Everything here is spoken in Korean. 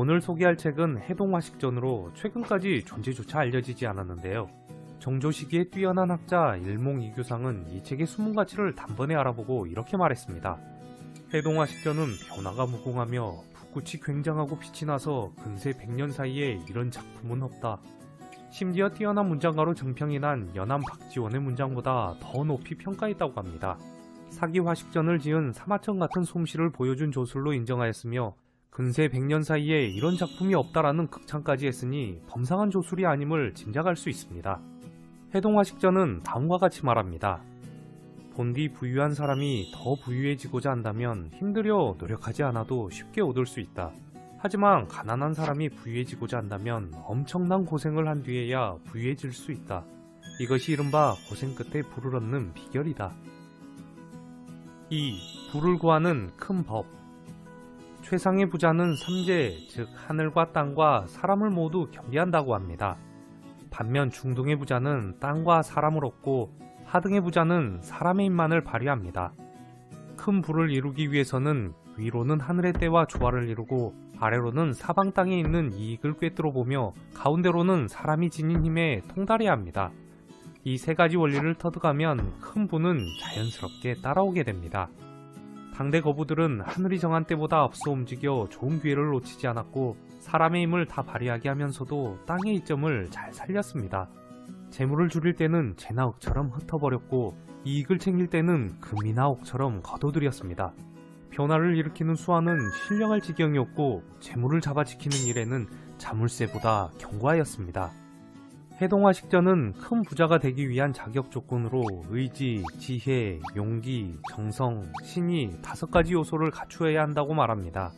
오늘 소개할 책은 해동화식전으로 최근까지 존재조차 알려지지 않았는데요. 정조 시기에 뛰어난 학자 일몽이규상은 이 책의 숨은 가치를 단번에 알아보고 이렇게 말했습니다. 해동화식전은 변화가 무궁하며 붓꽃이 굉장하고 빛이 나서 근세 100년 사이에 이런 작품은 없다. 심지어 뛰어난 문장가로 정평이 난 연암 박지원의 문장보다 더 높이 평가했다고 합니다. 사기 화식전을 지은 사마천 같은 솜씨를 보여준 조술로 인정하였으며 근세 100년 사이에 이런 작품이 없다라는 극찬까지 했으니 범상한 조술이 아님을 짐작할 수 있습니다. 해동화 식전은 다음과 같이 말합니다. 본디 부유한 사람이 더 부유해지고자 한다면 힘들여 노력하지 않아도 쉽게 얻을 수 있다. 하지만 가난한 사람이 부유해지고자 한다면 엄청난 고생을 한 뒤에야 부유해질 수 있다. 이것이 이른바 고생 끝에 부를 얻는 비결이다. 2. 부를 구하는 큰 법. 최상의 부자는 삼재, 즉 하늘과 땅과 사람을 모두 겸비한다고 합니다. 반면 중등의 부자는 땅과 사람을 얻고 하등의 부자는 사람의 힘만을 발휘합니다. 큰 부를 이루기 위해서는 위로는 하늘의 때와 조화를 이루고 아래로는 사방 땅에 있는 이익을 꿰뚫어 보며 가운데로는 사람이 지닌 힘에 통달해야 합니다. 이 세 가지 원리를 터득하면 큰 부는 자연스럽게 따라오게 됩니다. 당대 거부들은 하늘이 정한 때보다 앞서 움직여 좋은 기회를 놓치지 않았고 사람의 힘을 다 발휘하게 하면서도 땅의 이점을 잘 살렸습니다. 재물을 줄일 때는 재나 옥처럼 흩어버렸고 이익을 챙길 때는 금이나 옥처럼 거둬들였습니다. 변화를 일으키는 수완은 신령할 지경이었고 재물을 잡아지키는 일에는 자물쇠보다 견고하였습니다. 해동화 식전은 큰 부자가 되기 위한 자격 조건으로 의지, 지혜, 용기, 정성, 신이 다섯 가지 요소를 갖추어야 한다고 말합니다.